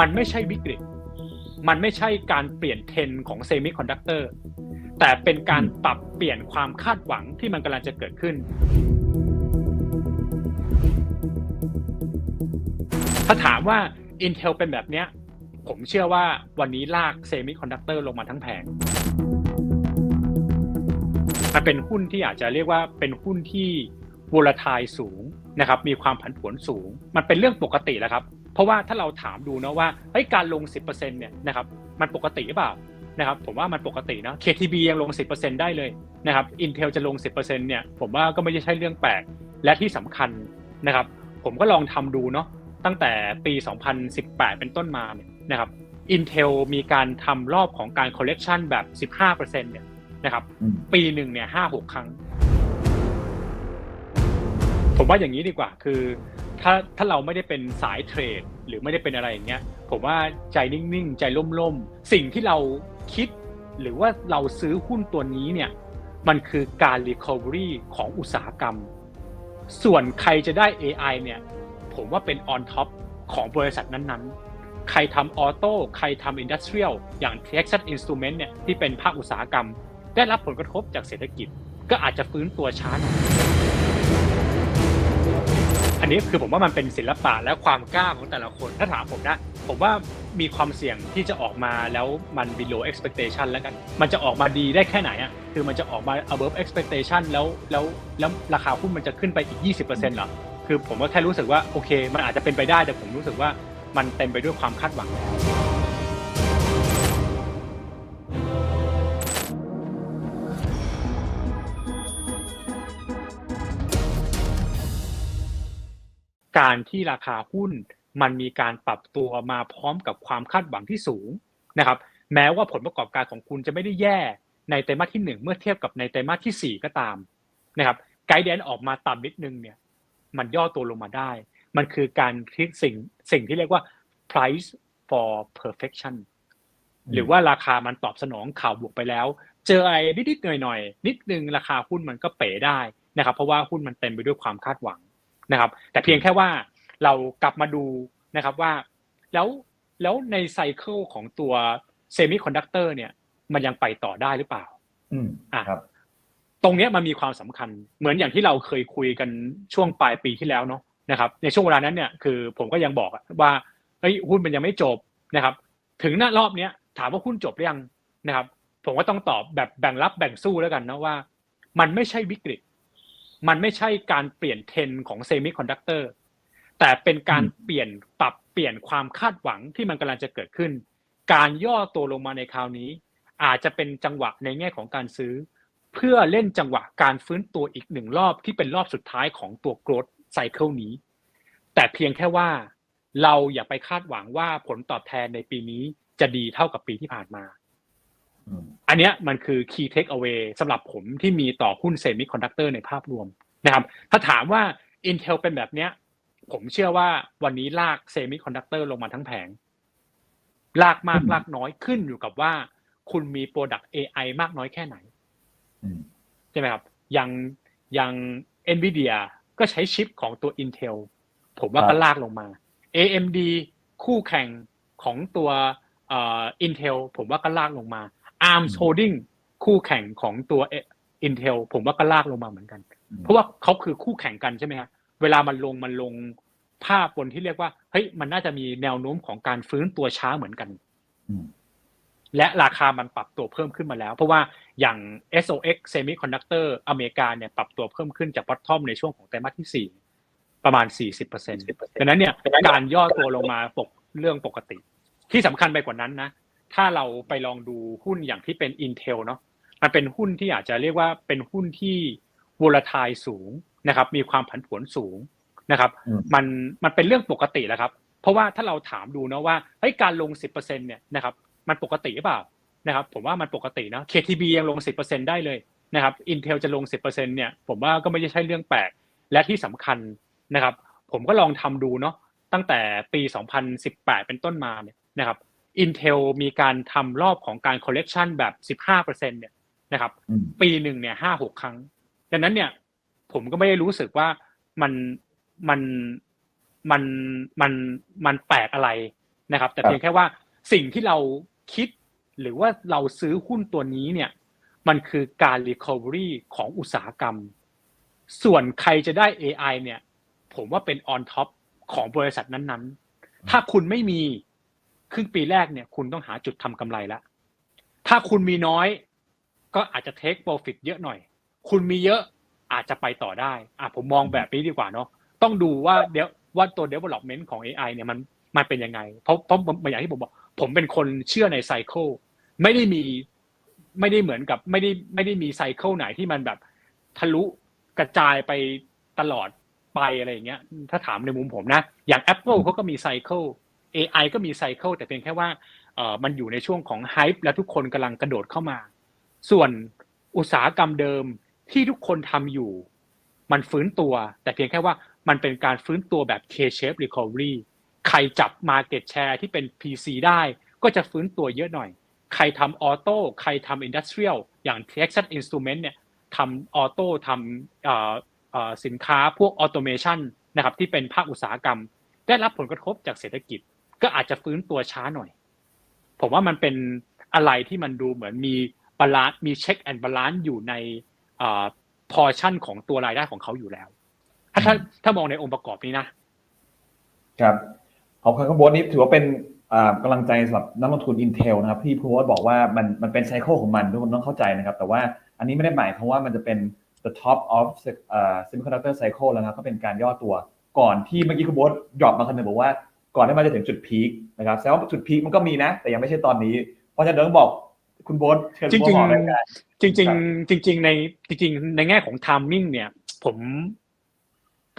มันไม่ใช่วิกฤต มันไม่ใช่การเปลี่ยนเทรนของเซมิคอนดักเตอร์ แต่เป็นการปรับเปลี่ยนความคาดหวังที่มันกำลังจะเกิดขึ้น ถ้าถามว่า Intel เป็นแบบเนี้ย ผมเชื่อว่าวันนี้ลากเซมิคอนดักเตอร์ลงมาทั้งแผงมันเป็นหุ้นที่อาจจะเรียกว่าเป็นหุ้นที่วอลทายสูง นะครับมีความผันผวนสูง มันเป็นเรื่องปกติแหละครับ เพราะว่าถ้าเราถามดูนะว่าเฮ้ยการลง 10%เนี่ยนะครับมันปกติหรือเปล่านะครับผมว่ามันปกตินะ KTB ยังลง 10%ได้เลยนะครับ Intel จะลง 10%เนี่ยผมว่าก็ไม่ใช่เรื่องแปลกและที่สำคัญนะครับ ผมก็ลองทำดูเนาะตั้งแต่ปี 2018 เป็นต้นมาเนี่ยนะครับ Intel มีการทำรอบของการ collection แบบ 15%เนี่ยนะครับอืมปีหนึ่งเนี่ยห้าหกครั้ง ผมว่าอย่างนี้ดีกว่าคือถ้าถ้าเราไม่ได้เป็นสายเทรดหรือไม่ได้เป็นอะไรอย่างเงี้ยผมว่าใจนิ่งๆ ใจล่มๆ สิ่งที่เราคิดหรือว่าเราซื้อหุ้นตัวนี้เนี่ยมันคือการ recovery ของอุตสาหกรรม ส่วนใครจะได้ AI เนี่ยผมว่าเป็น on top ของบริษัทนั้นๆ ใครทำออโต้ใครทำอินดัสเทรียลอย่าง Texas Instrument เนี่ยที่เป็นภาคอุตสาหกรรม ได้รับผลกระทบจากเศรษฐกิจ ก็อาจจะฟื้นตัวช้า อันนี้คือผมว่ามันเป็นศิลปะและความกล้าของแต่ละคน ถ้าถามผมนะ ผมว่ามีความเสี่ยงที่จะออกมาแล้วมัน below expectation แล้วกัน มันจะออกมาดีได้แค่ไหนอะ คือมันจะออกมา above expectation แล้วแล้วแล้วราคาหุ้นมันจะขึ้นไปอีก 20%เหรอ คือผมก็แค่รู้สึกว่าโอเค มันอาจจะเป็นไปได้แต่ผมรู้สึกว่ามันเต็มไปด้วยความคาดหวังแล้ว การที่ราคาหุ้นมันมีการปรับตัวมาพร้อมกับความคาดหวังที่สูงนะครับ แม้ว่าผลประกอบการของคุณจะไม่ได้แย่ในไตรมาสที่หนึ่งเมื่อเทียบกับในไตรมาสที่สี่ก็ตามนะครับไกด์แดนออกมาต่ำนิดนึงเนี่ยมันย่อตัวลงมาได้ มันคือการคิดสิ่งสิ่งที่เรียกว่า price for perfection หรือว่าราคามันตอบสนองข่าวบวกไปแล้ว เจออะไรนิดๆหน่อยๆนิดนึงราคาหุ้นมันก็เป๋ได้นะครับ เพราะว่าหุ้นมันเต็มไปด้วยความคาดหวัง นะครับ แต่เพียงแค่ว่าเรากลับมาดูนะครับว่า แล้วแล้วในไซเคิลของตัวเซมิคอนดักเตอร์เนี่ย มันยังไปต่อได้หรือเปล่า อืมอะครับตรงเนี้ยมันมีความสำคัญ เหมือนอย่างที่เราเคยคุยกันช่วงปลายปีที่แล้วเนาะนะครับ ในช่วงเวลานั้นเนี่ยคือผมก็ยังบอกอะว่าเฮ้ยหุ้นมันยังไม่จบนะครับ ถึงหน้ารอบเนี้ยถามว่าหุ้นจบหรือยังนะครับ ผมก็ต้องตอบแบบแบ่งรับแบ่งสู้แล้วกันนะว่า มันไม่ใช่วิกฤต มันไม่ใช่การเปลี่ยนเทรนด์ของเซมิคอนดักเตอร์แต่เป็นการอืมเปลี่ยนปรับเปลี่ยนความคาดหวังที่มันกำลังจะเกิดขึ้น การย่อตัวลงมาในคราวนี้ อาจจะเป็นจังหวะในแง่ของการซื้อ เพื่อเล่นจังหวะการฟื้นตัวอีกหนึ่งรอบที่เป็นรอบสุดท้ายของตัว growth cycle นี้ แต่เพียงแค่ว่าเราอย่าไปคาดหวังว่าผลตอบแทนในปีนี้จะดีเท่ากับปีที่ผ่านมา อืมอันเนี้ยมันคือ key take away สำหรับผมที่มีต่อหุ้นเซมิคอนดักเตอร์ในภาพรวมนะครับถ้าถามว่า Intel เป็นแบบเนี้ย ผมเชื่อว่าวันนี้ลากเซมิคอนดักเตอร์ลงมาทั้งแผง ลากมากอืมลากน้อยขึ้นอยู่กับว่า คุณมีโปรดักต์ AI มากน้อยแค่ไหนอืมใช่ไหมครับอย่างอย่าง NVIDIA ก็ใช้ชิปของตัว Intel ผมว่าครับก็ลากลงมา AMD คู่แข่งของตัวเอ่อ Intel ผมว่าก็ลากลงมา ARM Holding คู่แข่งของตัว Intel ผมว่าก็ลากลงมาเหมือนกันอืมเพราะว่าเขาคือคู่แข่งกันใช่ไหมครับเวลามันลงมันลงภาพบนที่เรียกว่าเฮ้ยมันน่าจะมีแนวโน้มของการฟื้นตัวช้าเหมือนกันอืมและราคามันปรับตัวเพิ่มขึ้นมาแล้ว เพราะว่าอย่าง SOX Semiconductor อเมริกาเนี่ยปรับตัวเพิ่มขึ้นจาก bottom ในช่วงของไตรมาสที่ 4 ประมาณ 40%ดังนั้นเนี่ยการย่อตัวลงมาปกเรื่องปกติ ที่สำคัญไปกว่านั้นนะ ถ้าเราไปลองดูหุ้นอย่างที่เป็น Intel เนาะมันเป็นหุ้นที่อาจจะเรียกว่าเป็นหุ้นที่ volatile สูงนะครับ มีความผันผวนสูงนะครับอืมมันมันเป็นเรื่องปกติแหละครับ เพราะว่าถ้าเราถามดูนะว่าเฮ้ยการลง 10%เนี่ยนะครับมันปกติหรือเปล่านะครับ ผมว่ามันปกตินะ KTB ยังลง 10%ได้เลยนะครับ Intel จะลง 10%เนี่ย ผมว่าก็ไม่ใช่เรื่องแปลกและที่สำคัญนะครับ ผมก็ลองทำดูเนาะตั้งแต่ปี 2018 เป็นต้นมาเนี่ยนะครับ Intel มีการทำรอบของการ collection แบบ 15%เนี่ยนะครับอืมปีหนึ่งเนี่ยห้าหกครั้ง ดังนั้นเนี่ยผมก็ไม่ได้รู้สึกว่ามันมันมันมันมันแปลกอะไรนะครับ แต่ครับเพียงแค่ว่าสิ่งที่เราคิดหรือว่าเราซื้อหุ้นตัวนี้เนี่ย มันคือการ recovery ของอุตสาหกรรม ส่วนใครจะได้ AI เนี่ย ผมว่าเป็น on top ของบริษัทนั้นๆ ถ้าคุณไม่มี ครึ่งปีแรกเนี่ยคุณต้องหาจุดทำกำไรแล้วถ้าคุณมีน้อย ก็อาจจะ take profit เยอะหน่อย คุณมีเยอะอาจจะไปต่อได้อะผมมองแบบนี้ดีกว่าเนาะต้องดูว่าเดี๋ยวว่าตัว development ของ AI เนี่ยมันมันเป็นยังไง เพราะเพราะอย่างที่ผมบอกผมเป็นคนเชื่อในไซเคิลไม่ได้มีไม่ได้เหมือนกับไม่ได้ไม่ได้มีไซเคิลไหนที่มันแบบทะลุกระจายไปตลอดไปอะไรอย่างเงี้ย ถ้าถามในมุมผมนะ อย่าง Apple เขาก็มีไซเคิล AI ก็มีไซเคิลแต่เพียงแค่ว่ามันอยู่ในช่วงของไฮป์และทุกคนกำลังกระโดดเข้ามา ส่วนอุตสาหกรรมเดิมที่ทุกคนทำอยู่ มันฟื้นตัว แต่เพียงแค่ว่ามันเป็นการฟื้นตัวแบบ K-shape recovery ใครจับ market share ที่เป็น PC ได้ ก็จะฟื้นตัวเยอะหน่อย ใครทำออโต้ ใครทำ industrial อย่าง Texas Instrument เนี่ยทำออโต้ทำสินค้าพวก automation นะครับที่เป็นภาคอุตสาหกรรม ได้รับผลกระทบจากเศรษฐกิจ ก็อาจจะฟื้นตัวช้าหน่อย ผมว่ามันเป็นอะไรที่มันดูเหมือนมีบาลานซ์มีเช็คแอนด์บาลานซ์อยู่ในพอชั่นของตัวรายได้ของเขาอยู่แล้ว ถ้าถ้าถ้ามองในองค์ประกอบนี้นะครับขอบคุณครับโบทนี้ถือว่าเป็นอ่ากำลังใจสำหรับนักลงทุน Intel นะครับที่พูดบอกว่ามันมันเป็นไซเคิลของมันทุกคนต้องเข้าใจนะครับ แต่ว่าอันนี้ไม่ได้หมายความว่ามันจะเป็น the top of อ่า semiconductor cycle แล้วนะครับก็เป็นการย่อตัวก่อนที่เมื่อกี้คุณโบทดรอปมาคนหนึ่งบอกว่า ก่อนที่มันจะถึงจุดพีคนะครับแสดงว่าจุดพีคมันก็มีนะ แต่ยังไม่ใช่ตอนนี้ เพราะฉะนั้นต้องบอกคุณโบทเชิญจคุณริงโบ๊ทออกรายการๆจริงครับๆจริงๆในจริงๆในแง่ของ timing เนี่ย ผม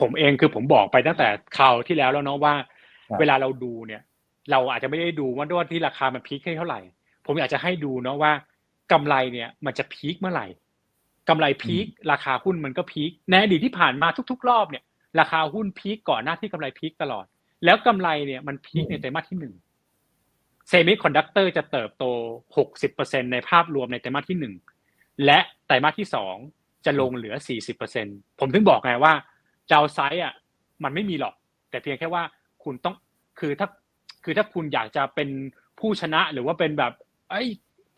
ผมเองคือผมบอกไปตั้งแต่คราวที่แล้วแล้วเนาะว่าครับเวลาเราดูเนี่ย เราอาจจะไม่ได้ดูว่าด้วยที่ราคามันพีคแค่เท่าไหร่ ผมอยากจะให้ดูเนาะว่ากำไรเนี่ย มันจะพีคเมื่อไหร่กำไรพีคราคาหุ้นมันก็พีคในอดีตที่ผ่านมาทุก ๆ รอบเนี่ย ราคาหุ้นพีคก่อนหน้าที่กำไรพีคตลอด แล้วกำไรเนี่ยมันพีคในไตรมาสที่หนึ่งเซมิคอนดักเตอร์จะเติบโต 60%ในภาพรวมในไตรมาสที่หนึ่งและไตรมาสที่สองจะลงเหลือ 40%ผมถึงบอกไงว่าดาวไซด์อะมันไม่มีหรอก แต่เพียงแค่ว่าคุณต้องคือถ้าคือถ้าคุณอยากจะเป็นผู้ชนะหรือว่าเป็นแบบ ไอ้ย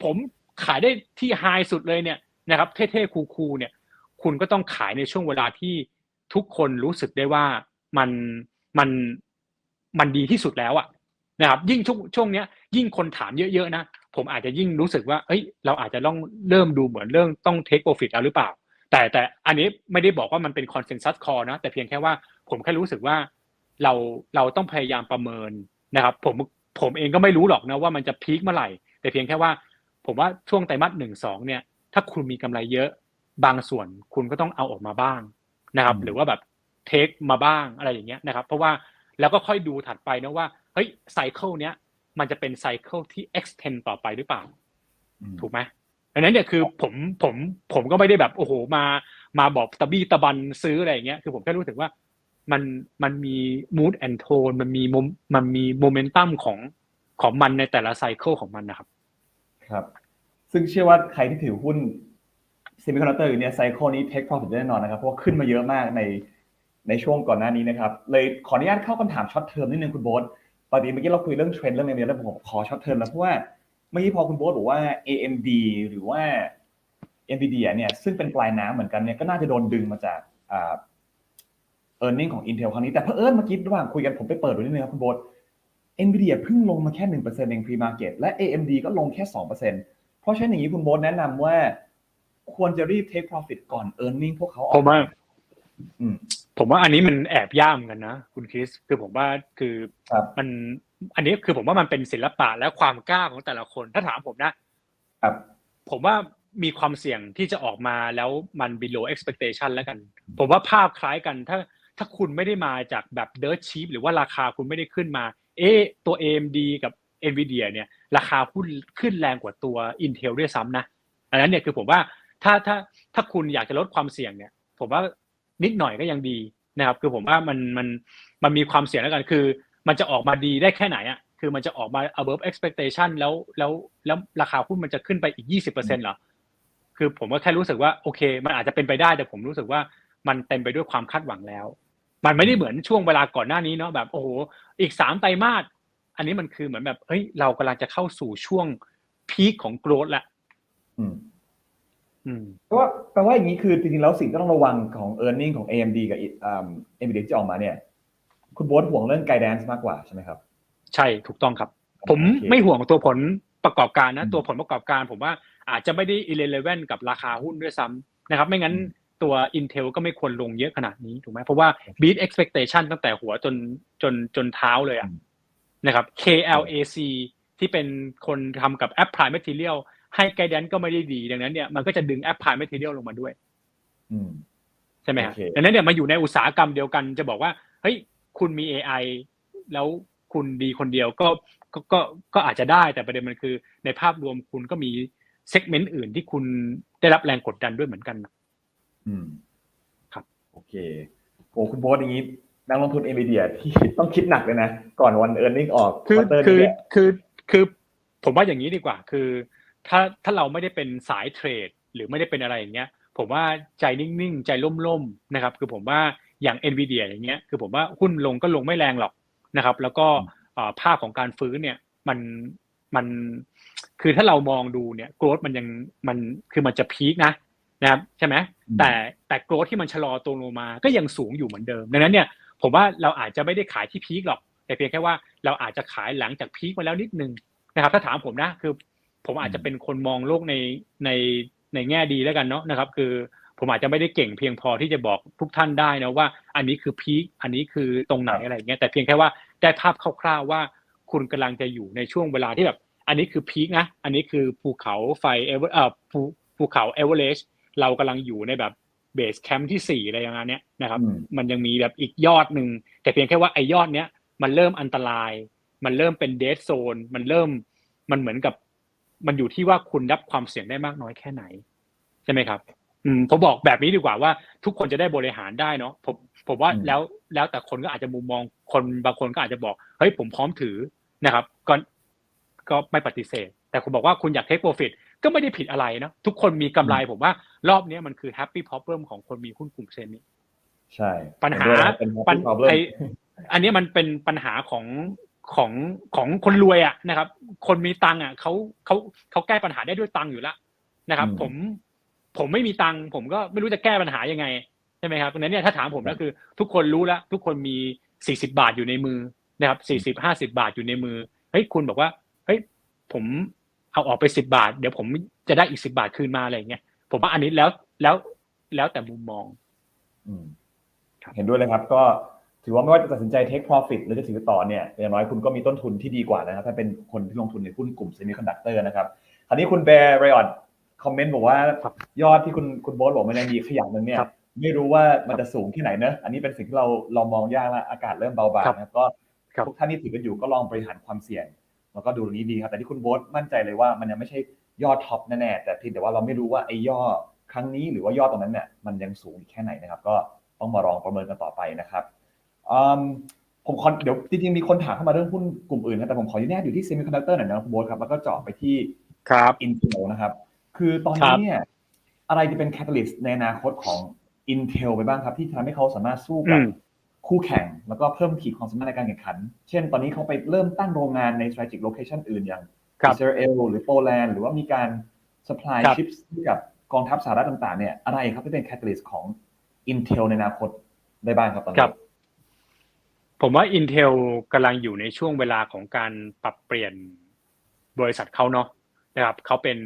ผมขายได้ที่ไฮสุดเลยเนี่ยนะครับเท่ๆคูลๆเนี่ย คุณก็ต้องขายในช่วงเวลาที่ทุกคนรู้สึกได้ว่ามันมัน มันดีที่สุดแล้วอะนะครับ ยิ่งช่วงช่วงเนี้ย ยิ่งคนถามเยอะๆนะผมอาจจะยิ่งรู้สึกว่าเอ้ย เราอาจจะต้องเริ่มดูเหมือนเรื่องต้องเทคโปรฟิตแล้วหรือเปล่า แต่แต่อันนี้ไม่ได้บอกว่ามันเป็นคอนเซน s ัสคอนะแต่เพียงแค่ว่าผมแค่รู้สึกว่าเราเราต้องพยายามประเมินนะครับ ผมผมเองก็ไม่รู้หรอกนะว่ามันจะพีคเมื่อไหร่ แต่เพียงแค่ว่า ผมว่าช่วงไตรมาสหนึ่งสองเนี่ย ถ้าคุณมีกำไรเยอะบางส่วนคุณก็ต้องเอาออกมาบ้างนะครับอืมหรือว่าแบบเทคมาบ้างอะไรอย่างเงี้ยนะครับ เพราะว่า แล้วก็ค่อยดูถัดไปนะว่าเฮ้ยไซเคิลเนี้ยมันจะเป็นไซเคิลที่ extend ต่อไปหรือเปล่าอืมถูกไหมดังนั้นเนี่ยคือผมผมผมก็ไม่ได้แบบโอ้โหมามาบอกตะบี้ตะบันซื้ออะไรอย่างเงี้ยคือผมแค่รู้สึกว่ามันมันมี mood and tone มันมีมุมมันมีโมเมนตัมของของมันในแต่ละไซเคิลของมันนะครับ ครับ ซึ่งเชื่อว่าใครที่ถือหุ้น semiconductor เนี่ยไซเคิลนี้ take profit แน่นอนนะครับเพราะว่าขึ้นมาเยอะมากใน ในช่วงก่อนหน้านี้นะครับ เลยขออนุญาตเข้าคำถามช็อตเทอมนิดนึงคุณโบ๊ทปกติเมื่อกี้เราคุยเรื่องเทรนด์เรื่องอะไรแล้วผมขอช็อตเทอมแล้วเพราะว่าเมื่อกี้พอคุณโบ๊ทบอกว่า AMD หรือว่า NVIDIA เนี่ยซึ่งเป็นปลายน้ำเหมือนกันเนี่ยก็น่าจะโดนดึงมาจากอ่า earning ของ Intel ครั้งนี้แต่เผอิญเมื่อกี้ระหว่างคุยกันผมไปเปิดดูนิดนึงครับคุณโบ๊ท NVIDIA เพิ่งลงมาแค่หนึ่งเปอร์เซ็นต์เอง pre market และ AMD ก็ลงแค่สองเปอร์เซ็นต์เพราะฉะนั้นอย่างนี้คุณโบ๊ทแนะนำว่าควรจะรีบ take profit ก่อน earning พวกเขาอผอกมว่าอืม ผมว่าอันนี้มันแอบย่ามกันนะคุณคริสคือผมว่าคือครับมันอันนี้คือผมว่ามันเป็นศิลปะและความกล้าของแต่ละคน ถ้าถามผมนะครับ ผมว่ามีความเสี่ยงที่จะออกมาแล้วมัน below expectation แล้วกัน ผมว่าภาพคล้ายกันถ้าถ้าคุณไม่ได้มาจากแบบ dirt cheap หรือว่าราคาคุณไม่ได้ขึ้นมา เอะตัว AMD กับ Nvidia เนี่ย ราคาหุ้นขึ้นแรงกว่าตัว Intel ด้วยซ้ำนะ อันนั้นเนี่ยคือผมว่าถ้าถ้าถ้าคุณอยากจะลดความเสี่ยงเนี่ย ผมว่า นิดหน่อยก็ยังดีนะครับ คือผมว่ามันมันมันมีความเสี่ยงแล้วกันคือ มันจะออกมาดีได้แค่ไหนอะคือมันจะออกมา above expectation แล้วแล้วแล้วราคาหุ้นมันจะขึ้นไปอีก 20%เหรอคือผมก็แค่รู้สึกว่าโอเค มันอาจจะเป็นไปได้แต่ผมรู้สึกว่ามันเต็มไปด้วยความคาดหวังแล้ว มันไม่ได้เหมือนช่วงเวลาก่อนหน้านี้เนาะแบบโอ้โหอีกสามไตรมาสอันนี้มันคือเหมือนแบบเฮ้ยเรากำลังจะเข้าสู่ช่วงพีคของโกรธละ อืมอืมแปลว่าแปลว่าอย่างนี้คือจริงๆแล้วสิ่งที่ต้องระวังของ e a r n i n g ของ AMD กับอ่า NVIDIA ที่จะออกมาเนี่ย คุณโบ๊ทห่วงเรื่อง guidance มากกว่าใช่ไหมครับ ใช่ถูกต้องครับ ผมโอเคไม่ห่วงตัวผลประกอบการนะอืมตัวผลประกอบการ ผมว่าอาจจะไม่ได้ irrelevant กับราคาหุ้นด้วยซ้ำนะครับ ไม่งั้นอืมตัว Intel ก็ไม่ควรลงเยอะขนาดนี้ถูกไหมเพราะว่า beat expectation ตั้งแต่หัวจนจนจนเท้าเลยอะนะครับ KLAC ที่เป็นคนทำกับ Applied Material ให้ guidance ก็ไม่ได้ดี ดังนั้นเนี่ยมันก็จะดึง Applied Material ลงมาด้วยอืมใช่ไหมฮะโอเคดังนั้นเนี่ยมาอยู่ในอุตสาหกรรมเดียวกันจะบอกว่าเฮ้ยคุณมี AI แล้วคุณดีคนเดียวก็ก็ก็ก็อาจจะได้แต่ประเด็นมันคือ ในภาพรวมคุณก็มีเซกเมนต์อื่นที่คุณได้รับแรงกดดันด้วยเหมือนกันนะอืม ครับ โอเคโอ้คุณโบ๊ทอย่างนี้นักลงทุน NVIDIA ที่ต้องคิดหนักเลยนะ ก่อนวัน e a r n i n g ออกคือ quarter คือนี้เนี่ยคือคือผมว่าอย่างนี้ดีกว่า คือ ถ้าถ้าเราไม่ได้เป็นสายเทรด หรือไม่ได้เป็นอะไรอย่างเงี้ย ผมว่าใจนิ่งๆ ใจล่มๆนะครับ คือผมว่าอย่าง NVIDIA อย่างเงี้ยคือผมว่าหุ้นลงก็ลงไม่แรงหรอกนะครับ แล้วก็เอ่อภาพของการฟื้นเนี่ยมันมันคือถ้าเรามองดูเนี่ยโกรดมันยังมันคือมันจะพีคนะนะครับใช่ไหมอืมแต่แต่โกรดที่มันชะลอตัวลงมาก็ยังสูงอยู่เหมือนเดิมดังนั้นเนี่ยผมว่าเราอาจจะไม่ได้ขายที่พีคหรอก แต่เพียงแค่ว่าเราอาจจะขายหลังจากพีคมาแล้วนิดนึงนะครับ ถ้าถามผมนะคือ ผมอาจจะเป็นคนมองโลกในในในแง่ดีแล้วกันเนาะนะครับ คือผมอาจจะไม่ได้เก่งเพียงพอที่จะบอกทุกท่านได้นะว่า อันนี้คือพีคอันนี้คือตรงไหนอะไรอย่างเงี้ยแต่เพียงแค่ว่าได้ภาพคร่าวๆว่าคุณกำลังจะอยู่ในช่วงเวลาที่แบบ อันนี้คือพีคนะอันนี้คือภูเขาไฟเอเวอร์เอ่อภูภูเขาเอเวอเรสต์เรากำลังอยู่ในแบบเบสแคมป์ที่สี่อะไรอย่างเงี้ยนะครับอืมมันยังมีแบบอีกยอดหนึ่งแต่เพียงแค่ว่าไอ้ยอดเนี้ยมันเริ่มอันตราย มันเริ่มเป็นเดสโซนมันเริ่มมันเหมือนกับ มันอยู่ที่ว่าคุณรับความเสี่ยงได้มากน้อยแค่ไหน ใช่ไหมครับ อืมผมบอกแบบนี้ดีกว่าว่า ทุกคนจะได้บริหารได้เนาะผมผมว่าอืมแล้วแล้วแต่คนก็อาจจะมุมมองคนบางคนก็อาจจะบอกเฮ้ยผมพร้อมถือนะครับก็ก็ไม่ปฏิเสธ แต่คุณบอกว่าคุณอยากเทคโปรฟิตก็ไม่ได้ผิดอะไรเนาะทุกคนมีกำไรผมว่ารอบเนี้ยมันคือแฮปปี้พอ b เ e m ของคนมีหุ้นกลุ่มเซมิใช่ ปัญหาเนด้วยนะเป็นปัญ problem ไออันนี้มันเป็นปัญหาของ ของของคนรวยอะนะครับ คนมีตังค์อะเขาเขาเขาแก้ปัญหาได้ด้วยตังค์อยู่แล้วนะครับอืมผมผมไม่มีตังค์ผมก็ไม่รู้จะแก้ปัญหายังไงใช่ไหมครับดังนั้นเนี่ยถ้าถามผมก็คือ ทุกคนรู้แล้ว ทุกคนมีสี่สิบาทอยู่ในมือนะครับสี่สิบห้าสิบาทอยู่ในมือเฮ้ยคุณบอกว่าเฮ้ยผมเอาออกไปสิบาท เดี๋ยวผมจะได้อีกสิบาทคืนมาอะไรอย่างเงี้ยผมว่าอันนี้แล้วแล้วแล้วแต่มุมมองอืมครับเห็นด้วยเลยครับ ก็ ถือว่าไม่ว่าจะตัดสินใจ take profit หรือจะถือต่อเนี่ยอย่างน้อยคุณก็มีต้นทุนที่ดีกว่านะครับ ถ้าเป็นคนที่ลงทุนในหุ้นกลุ่ม semiconductor นะครับคราวนี้คุณแบร์ไรออดคอมเมนต์บอกว่าครับยอดที่คุณคุณโบ๊ทบอกมันยังมีขยักหนึ่งเนี่ยครับไม่รู้ว่ามันจะสูงที่ไหนเนอะอันนี้เป็นสิ่งที่เราเรามองยากแล้วอากาศเริ่มเบาบางครับนะครับก็ครับทุกท่านที่ถือกันอยู่ก็ลองบริหารความเสี่ยงแล้วก็ดูตรงนี้ดีครับแต่ที่คุณโบ๊ทมั่นใจเลยว่ามันยังไม่ใช่ยอดท็อปแน่ๆแต่เพียงแต่ว่าเราไม่รู้ว่าไอ้ยอดครั้งนี้หรือว่ายอดตรงนั้นเนี่ยมันยังสูงอีกแค่ไหนนะครับ ก็ต้องมาลองประเมินกันต่อไปนะครับอืม ผมขอเดี๋ยวจริงๆมีคนถามเข้ามาเรื่องหุ้นกลุ่มอื่นนะแต่ผมขออนุญาตอยู่ที่ semiconductor หน่อยนะคุณโบ๊ทครับแล้วก็เจาะไปที่ครับ Intel นะครับ คือตอนครันี้บเนี่ยอะไรจะเป็น catalyst ในอนาคตของ Intel ไปบ้างครับที่ทำให้เขาสามารถสู้อืกับมคู่แข่ง แล้วก็เพิ่มขีดความสามารถในการแข่งขัน เช่น ตอนนี้เขาไปเริ่มตั้งโรงงานใน strategic location อื่นอย่างครับอิสราเอลหรือโปแลนด์หรือว่ามีการ supply ครับ chips ให้กับกองทัพสหรัฐต่างๆเนี่ยอะไรครับที่เป็น catalyst ของ Intel ในอนาคตได้บ้างครับตอนคนี้รับ ผมว่า Intel กำลังอยู่ในช่วงเวลาของการปรับเปลี่ยนบริษัทเขาเนาะนะครับเขาเป็น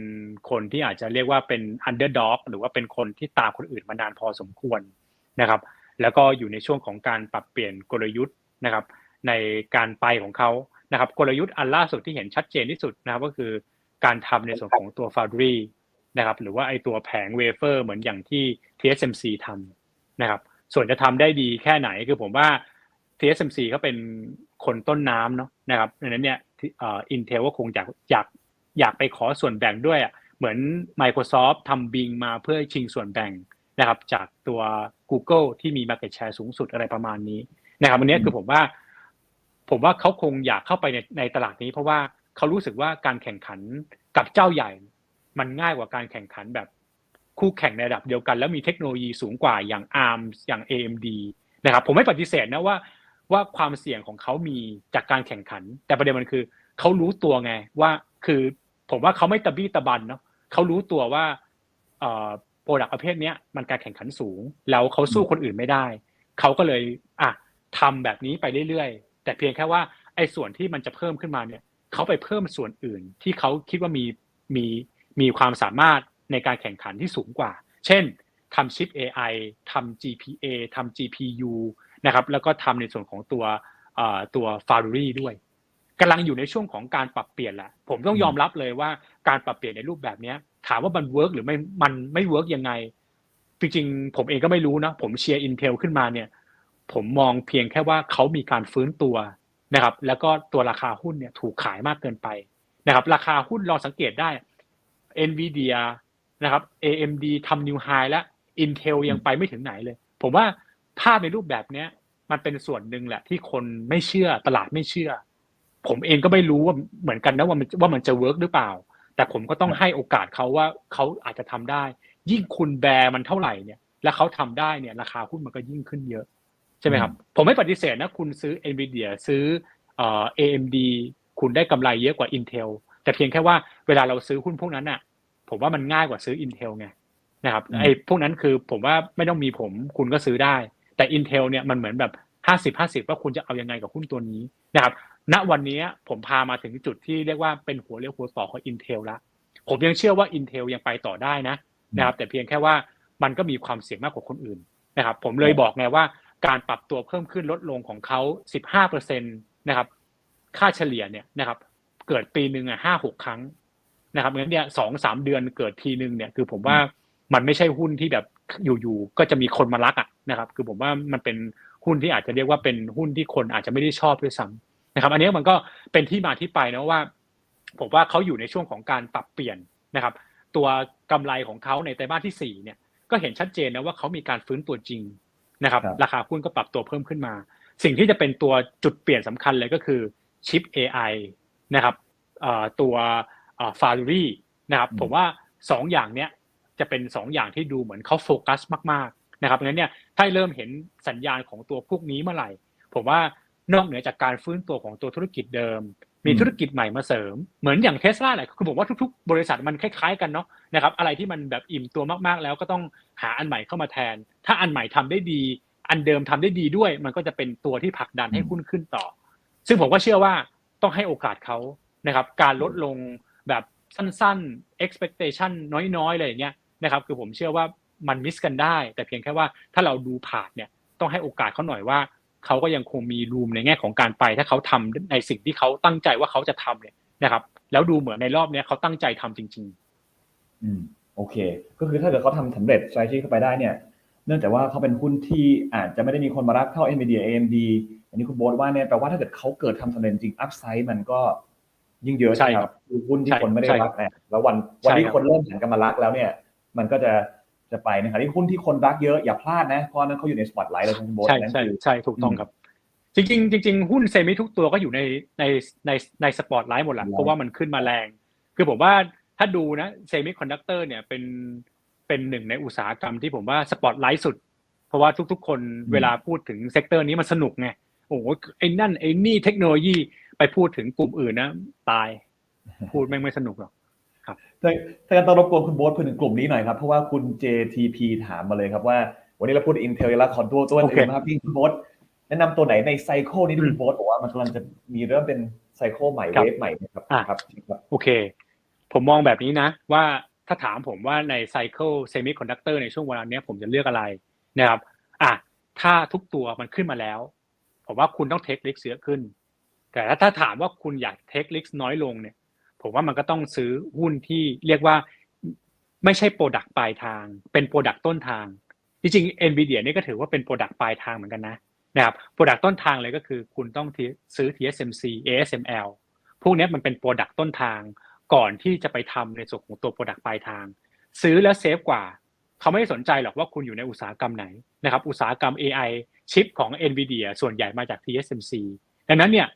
คนที่อาจจะเรียกว่าเป็น underdog หรือว่าเป็นคนที่ตามคนอื่นมานานพอสมควรนะครับ แล้วก็อยู่ในช่วงของการปรับเปลี่ยนกลยุทธ์นะครับ ในการไปของเขานะครับ กลยุทธ์อันล่าสุดที่เห็นชัดเจนที่สุดนะครับ ก็คือการทำในส่วนของตัว Foundry นะครับ หรือว่าไอตัวแผงเวเฟอร์เหมือนอย่างที่ TSMC ทำนะครับ ส่วนจะทำได้ดีแค่ไหนคือผมว่า TSMC เขาเป็นคนต้นน้ำเนาะนะครับดังนั้นเนี่ยที่เอ่อ Intel ก็คงอยากอยากอยากไปขอส่วนแบ่งด้วยอะเหมือน Microsoft ทำ Bing มาเพื่อชิงส่วนแบ่งนะครับ จากตัว Google ที่มี market share สูงสุดอะไรประมาณนี้นะครับวันนี้คือผมว่า ผมว่าเขาคงอยากเข้าไปในในตลาดนี้ เพราะว่าเขารู้สึกว่าการแข่งขันกับเจ้าใหญ่ มันง่ายกว่าการแข่งขันแบบคู่แข่งในระดับเดียวกัน แล้วมีเทคโนโลยีสูงกว่าอย่าง ARM อย่าง AMD นะครับ ผมไม่ปฏิเสธนะว่า ว่าความเสี่ยงของเขามีจากการแข่งขัน แต่ประเด็นมันคือเขารู้ตัวไงว่าคือผมว่าเขาไม่ตะบี้ตะบันเนาะเขารู้ตัวว่าเอ่อโปรดักประเภทเนี้ยมันการแข่งขันสูง แล้วเขาสู้คนอื่นไม่ได้ เขาก็เลยอะทำแบบนี้ไปเรื่อยๆ แต่เพียงแค่ว่าไอ้ส่วนที่มันจะเพิ่มขึ้นมาเนี่ยเขาไปเพิ่มส่วนอื่นที่เขาคิดว่ามีมีมีความสามารถในการแข่งขันที่สูงกว่า เช่นทำชิป AI ทำ GPA ทำ GPU นะครับ แล้วก็ทำในส่วนของตัวตัว f a r u r y ด้วยกำลังอยู่ในช่วงของการปรับเปลี่ยนแหละผมต้องยอมรับเลยว่าการปรับเปลี่ยนในรูปแบบนี้ถามว่ามันเวิร์กหรือไม่มันไม่เวิร์กยังไง จริงๆ ผมเองก็ไม่รู้นะ ผมเชียร์ Intel ขึ้นมาเนี่ย ผมมองเพียงแค่ว่าเขามีการฟื้นตัวนะครับ แล้วก็ตัวราคาหุ้นเนี่ยถูกขายมากเกินไปนะครับ ราคาหุ้นลองสังเกตได้ Nvidia นะครับ AMD ทำนิวไฮแล้ว Intel ยังไปไม่ถึงไหนเลย ผมว่า ภาพในรูปแบบเนี้ย มันเป็นส่วนหนึ่งแหละ ที่คนไม่เชื่อตลาดไม่เชื่อ ผมเองก็ไม่รู้ว่าเหมือนกันนะว่ามันว่ามันจะเวิร์กหรือเปล่า แต่ผมก็ต้องให้โอกาสเขาว่าเขาอาจจะทำได้ ยิ่งคุณแบร์มันเท่าไหร่เนี่ย แล้วเขาทำได้เนี่ย ราคาหุ้นมันก็ยิ่งขึ้นเยอะใช่ไหมครับ ผมไม่ปฏิเสธนะคุณซื้อ Nvidia ซื้อเอ่อ AMD คุณได้กำไรเยอะกว่า Intel แต่เพียงแค่ว่าเวลาเราซื้อหุ้นพวกนั้นอะ ผมว่ามันง่ายกว่าซื้อ Intel ไงนะครับไอ้พวกนั้นคือผมว่าไม่ต้องมีผมคุณก็ซื้อได้ แต่ Intel เนี่ยมันเหมือนแบบห้าสิบห้าสิบว่าคุณจะเอายังไงกับหุ้นตัวนี้นะครับ ณ วันนี้ผมพามาถึงจุดที่เรียกว่าเป็นหัวเรียวหัวต่อของ Intel ละ ผมยังเชื่อว่า Intel ยังไปต่อได้นะนะครับ แต่เพียงแค่ว่ามันก็มีความเสี่ยงมากกว่าคนอื่นนะครับ ผมเลยบอกไงว่าการปรับตัวเพิ่มขึ้นลดลงของเขา15%นะครับ ค่าเฉลี่ยเนี่ยนะครับ เกิดปีหนึ่งอะห้าหกครั้งนะครับงั้นเนี่ยสองสามเดือนเกิดทีหนึ่งเนี่ยคือผมว่ามันไม่ใช่หุ้นที่แบบ อยู่ๆก็จะมีคนมารักอะนะครับ คือผมว่ามันเป็นหุ้นที่อาจจะเรียกว่าเป็นหุ้นที่คนอาจจะไม่ได้ชอบด้วยซ้ำนะครับ อันนี้มันก็เป็นที่มาที่ไปนะว่า ผมว่าเขาอยู่ในช่วงของการปรับเปลี่ยนนะครับ ตัวกำไรของเขาในไตรมาสที่สี่เนี่ยก็เห็นชัดเจนนะว่าเขามีการฟื้นตัวจริงนะครับ ราคาหุ้นก็ปรับตัวเพิ่มขึ้นมา สิ่งที่จะเป็นตัวจุดเปลี่ยนสำคัญเลยก็คือชิป AI นะครับตัวฟาร์รี่นะครับผมว่าสองอย่างเนี้ย จะเป็นสองอย่างที่ดูเหมือนเขาโฟกัสมากๆนะครับงั้นเนี่ยถ้าเริ่มเห็นสัญญาณของตัวพวกนี้เมื่อไหร่ ผมว่านอกเหนือจากการฟื้นตัวของตัวธุรกิจเดิม มีธุรกิจใหม่มาเสริม เหมือนอย่างเทสลาแหละคือผมว่าทุกๆ บริษัทมันคล้ายๆกันเนาะนะครับอะไรที่มันแบบอิ่มตัวมากๆ แล้วก็ต้องหาอันใหม่เข้ามาแทน ถ้าอันใหม่ทำได้ดี อันเดิมทำได้ดีด้วย มันก็จะเป็นตัวที่ผลักดันให้หุ้นขึ้นต่อ ซึ่งผมก็เชื่อว่าต้องให้โอกาสเขานะครับการลดลงแบบสั้นๆ expectation น้อยๆเลยอย่างเงี้ย นะครับคือผมเชื่อว่ามันมิสกันได้ แต่เพียงแค่ว่าถ้าเราดูผ่านเนี่ยต้องให้โอกาสเขาหน่อยว่าเขาก็ยังคงมีรูมในแง่ของการไป ถ้าเขาทำในสิ่งที่เขาตั้งใจว่าเขาจะทำเนี่ยนะครับ แล้วดูเหมือนในรอบนี้เขาตั้งใจทำจริง ๆ อืมโอเค ก็คือถ้าเกิดเขาทำสำเร็จไ t r a t e g เข้าไปได้เนี่ย เนื่องจากว่าเขาเป็นหุ้นที่อาจจะไม่ได้มีคนมารักเท่า Nvidia AMD อันนี้คุณโบ๊ทว่าเนี่ยแปลว่าถ้าเกิดเขาเกิดทำสำเร็จจริงอัพไซด์มันก็ยิ่งเยอะใช่ครับคือหุ้นที่คนไม่ได้รักเนี่ยแล้ววันวันที่คนเริ่มหันกันมารักแล้วเนี่ย มันก็จะจะไปนะครับที่หุ้นที่คนรักเยอะอย่าพลาดนะเพราะนั้นเขาอยู่ในสปอตไลท์เลยคุณโบ๊ทใช่ใช่ใช่ถูกต้องครับจริงๆจริงๆหุ้นเซมิทุกตัวก็อยู่ในในในในสปอตไลท์หมดแหละเพราะว่ามันขึ้นมาแรง คือผมว่าถ้าดูนะเซมิคอนดักเตอร์เนี่ยเป็นเป็นหนึ่งในอุตสาหกรรมที่ผมว่าสปอตไลท์สุด เพราะว่าทุก ๆ คนเวลาพูดถึงเซกเตอร์นี้มันสนุกไงโอ้โหไอ้นั่นไอ้นี่เทคโนโลยีไปพูดถึงกลุ่มอื่นนะ ตาย พูดแม่งไม่สนุกหรอกครับ ถ้าการต้องรบกวนคุณโบ๊ทพูดถึงกลุ่มนี้หน่อยครับ เพราะว่าคุณ JTP ถามมาเลยครับว่า วันนี้เราพูด Intel แล้วขอตัวตัวอื่นนะครับพี่คุณโบ๊ทแนะนำตัวไหนในไซเคิลนี้ที่คุณโบ๊ทบอกว่ามันกำลังจะมีเริ่มเป็นไซเคิลใหม่เวฟใหม่นะครับครับโอเค ผมมองแบบนี้นะ ว่าถ้าถามผมว่าในไซเคิลเซมิคอนดักเตอร์ในช่วงเวลานี้ผมจะเลือกอะไรนะครับอะถ้าทุกตัวมันขึ้นมาแล้ว ผมว่าคุณต้องเทคลิกเยอะขึ้น แต่ถ้าถามว่าคุณอยากเทคลิกน้อยลงเนี่ย ผมว่ามันก็ต้องซื้อหุ้นที่เรียกว่าไม่ใช่โปรดักต์ปลายทาง เป็นโปรดักต์ต้นทาง จริงๆ NVIDIA นี่ก็ถือว่าเป็นโปรดักต์ปลายทางเหมือนกันนะนะครับโปรดักต์ต้นทางเลยก็คือคุณต้องซื้อ TSMC ASML พวกนี้มันเป็นโปรดักต์ต้นทางก่อนที่จะไปทำในส่วนของตัวโปรดักต์ปลายทาง ซื้อแล้วเซฟกว่า เขาไม่สนใจหรอกว่าคุณอยู่ในอุตสาหกรรมไหนนะครับอุตสาหกรรม AI ชิปของ NVIDIA ส่วนใหญ่มาจาก TSMC ดังนั้นเนี่ย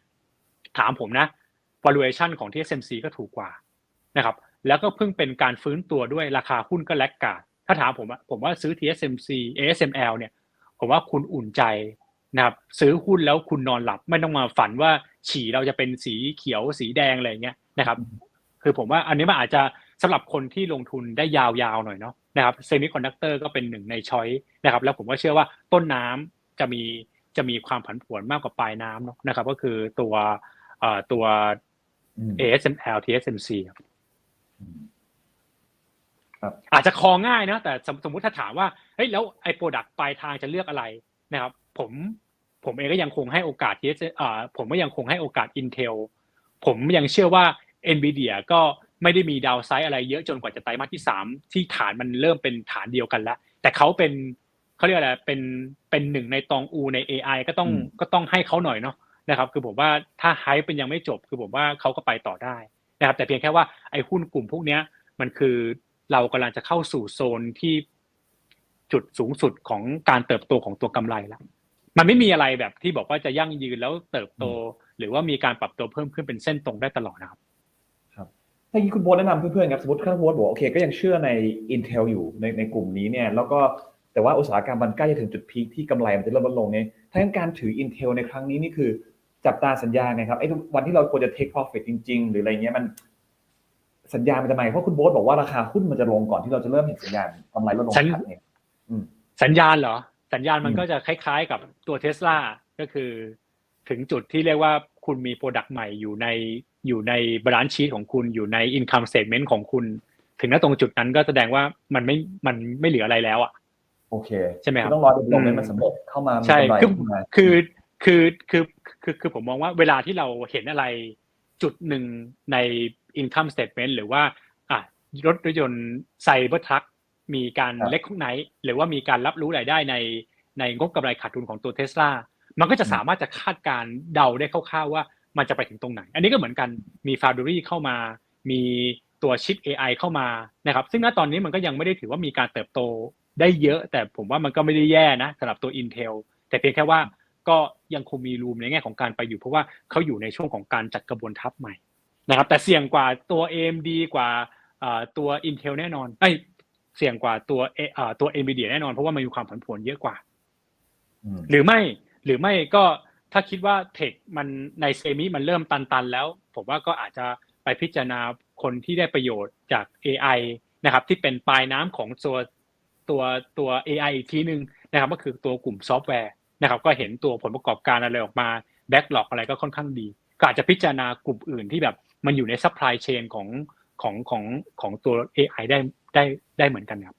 ถามผมนะ valuation ของ TSMC ก็ถูกกว่านะครับ แล้วก็เพิ่งเป็นการฟื้นตัวด้วยราคาหุ้นก็แลกกาดถ้าถามผมผมว่าซื้อ TSMC ASML เนี่ย ผมว่าคุณอุ่นใจนะครับซื้อหุ้นแล้วคุณนอนหลับไม่ต้องมาฝันว่าฉี่เราจะเป็นสีเขียวสีแดงอะไรอย่างเงี้ยนะครับ คือผมว่าอันนี้มันอาจจะสำหรับคนที่ลงทุนได้ยาวๆหน่อยเนาะนะครับเซมิคอนดักเตอร์ก็เป็นหนึ่งในช้อยนะครับ แล้วผมก็เชื่อว่าต้นน้ำจะมีจะมีความผันผวนมากกว่าปลายน้ำเนาะนะครับ ก็คือตัวตัว ASML TSMC ครับอืมครับอาจจะคอง่ายนะแต่สมสมมุติถ้าถามว่าเฮ้ยแล้วไอ้โปรดักต์ปลายทางจะเลือกอะไรนะครับ ผมผมเองก็ยังคงให้โอกาสที่อ่าผมก็ยังคงให้โอกาส Intel ผมยังเชื่อว่า Nvidia ก็ไม่ได้มีดาวไซด์อะไรเยอะจนกว่าจะไตรมาสที่สามที่ฐานมันเริ่มเป็นฐานเดียวกันแล้ว แต่เขาเป็นเขาเรียกอะไรเป็นเป็นหนึ่งในตองอูใน AI ก็ต้องอืมก็ต้องให้เขาหน่อยเนาะ นะครับคือผมว่าถ้าไฮเป็นยังไม่จบ คือผมว่าเขาก็ไปต่อได้นะครับแต่เพียงแค่ว่าไอ้หุ้นกลุ่มพวกเนี้ยมันคือเรากำลังจะเข้าสู่โซนที่จุดสูงสุดของการเติบโตของตัวกำไรแล้วมันไม่มีอะไรแบบที่บอกว่าจะยั่งยืนแล้วเติบโต หรือว่ามีการปรับตัวเพิ่มขึ้นเป็นเส้นตรงได้ตลอดนะครับถ้าอย่างนี้คุณโบแนะนำเพื่อนๆครับสมมติถ้าคุณโบบอกโอเคก็ยังเชื่อใน Intel อยู่ในในกลุ่มนี้เนี่ยแล้วก็แต่ว่าอุตสาหกรรมมันใกล้จะถึงจุดพีคที่กำไรมันจะเริ่มลดลงเนี่ยถ้างั้นการถือ Intel ในครั้งนี้นี่คือ จับตาสัญญาไงครับไอ้วันที่เราควรจะ take profit จริง ๆ หรืออะไรเงี้ยมันสัญญาณมันจะมาเพราะคุณโบ๊ทบอกว่าราคาหุ้นมันจะลงก่อนที่เราจะเริ่มเห็นสัญญาณกำไรลดลงฉันชัดเนี่ยสัญญาณเหรอ สัญญาณมันอืมก็จะคล้าย ๆ กับตัวเทสลาก็คือ ถึงจุดที่เรียกว่าคุณมีโปรดักต์ใหม่อยู่ในอยู่ในบรานชีตของคุณอยู่ในอินคัมสเต t เมนต์ของคุณ ถึงณตรงจุดนั้นก็แสดงว่ามันไม่มันไม่เหลืออะไรแล้วอะโอเค ใช่ไหมครับต้องรอเด v ล o อืให้มมันสำเร็จเข้ามามีใช่กำไรคือขึ้นมาคือ คือคือคือคือผมมองว่าเวลาที่เราเห็นอะไรจุดหนึ่งใน income statement หรือว่าอะรถยนต์ไซเบอร์ทรัคมีการเล็กข้างไหน หรือว่ามีการรับรู้รายได้ในในงบกำไรขาดทุนของตัวเทสลามันก็จะสามารถจะคาดการณ์เดาได้คร่าวๆว่ามันจะไปถึงตรงไหน อันนี้ก็เหมือนกันมีฟา u ด r รี่เข้ามา มีตัวชิป AI เข้ามานะครับ ซึ่งณตอนนี้มันก็ยังไม่ได้ถือว่ามีการเติบโตได้เยอะ แต่ผมว่ามันก็ไม่ได้แย่นะสำหรับตัว Intel แต่เพียงแค่ว่าก็ ยังคงมีรูมในแง่ของการไปอยู่ เพราะว่าเขาอยู่ในช่วงของการจัดกระบวนทัพใหม่นะครับ แต่เสี่ยงกว่าตัว AMD กว่าอ่าตัว Intel แน่นอนไอ้ยเสี่ยงกว่าตัวเออ่าตัว Nvidia แน่นอนเพราะว่ามันมีความผันผวนเยอะกว่าอืมหรือไม่หรือไม่ก็ถ้าคิดว่าเทคมันในเซมิมันเริ่มตันๆแล้ว ผมว่าก็อาจจะไปพิจารณาคนที่ได้ประโยชน์จาก AI นะครับที่เป็นปลายน้ำของตัวตัวตัว AI อีกทีหนึ่งนะครับก็คือตัวกลุ่มซอฟต์แวร์ นะครับก็เห็นตัวผลประกอบการอะไรออกมาแบ็กหลอกอะไรก็ค่อนข้างดีก็อาจจะพิจารณากลุ่มอื่นที่แบบมันอยู่ในซัพพลายเชนของของของของตัว AI ได้ได้ได้เหมือนกันครับ